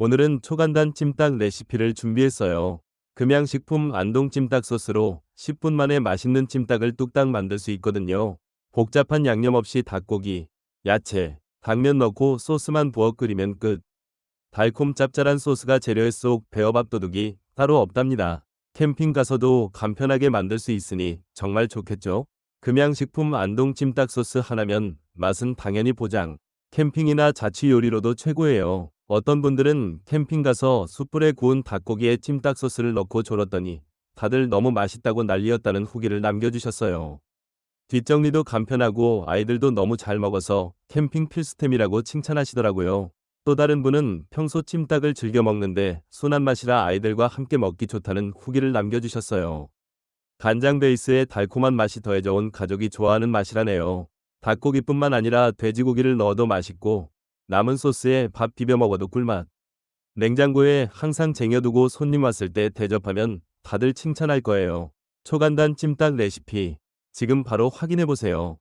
오늘은 초간단 찜닭 레시피를 준비했어요. 금양식품 안동 찜닭 소스로 10분 만에 맛있는 찜닭을 뚝딱 만들 수 있거든요. 복잡한 양념 없이 닭고기, 야채, 당면 넣고 소스만 부어 끓이면 끝. 달콤 짭짤한 소스가 재료에 쏙 배어 밥 도둑이 따로 없답니다. 캠핑 가서도 간편하게 만들 수 있으니 정말 좋겠죠? 금양식품 안동 찜닭 소스 하나면 맛은 당연히 보장. 캠핑이나 자취 요리로도 최고예요. 어떤 분들은 캠핑 가서 숯불에 구운 닭고기에 찜닭 소스를 넣고 졸었더니 다들 너무 맛있다고 난리였다는 후기를 남겨주셨어요. 뒷정리도 간편하고 아이들도 너무 잘 먹어서 캠핑 필수템이라고 칭찬하시더라고요. 또 다른 분은 평소 찜닭을 즐겨 먹는데 순한 맛이라 아이들과 함께 먹기 좋다는 후기를 남겨주셨어요. 간장 베이스에 달콤한 맛이 더해져 온 가족이 좋아하는 맛이라네요. 닭고기뿐만 아니라 돼지고기를 넣어도 맛있고 남은 소스에 밥 비벼 먹어도 꿀맛. 냉장고에 항상 쟁여두고 손님 왔을 때 대접하면 다들 칭찬할 거예요. 초간단 찜닭 레시피 지금 바로 확인해 보세요.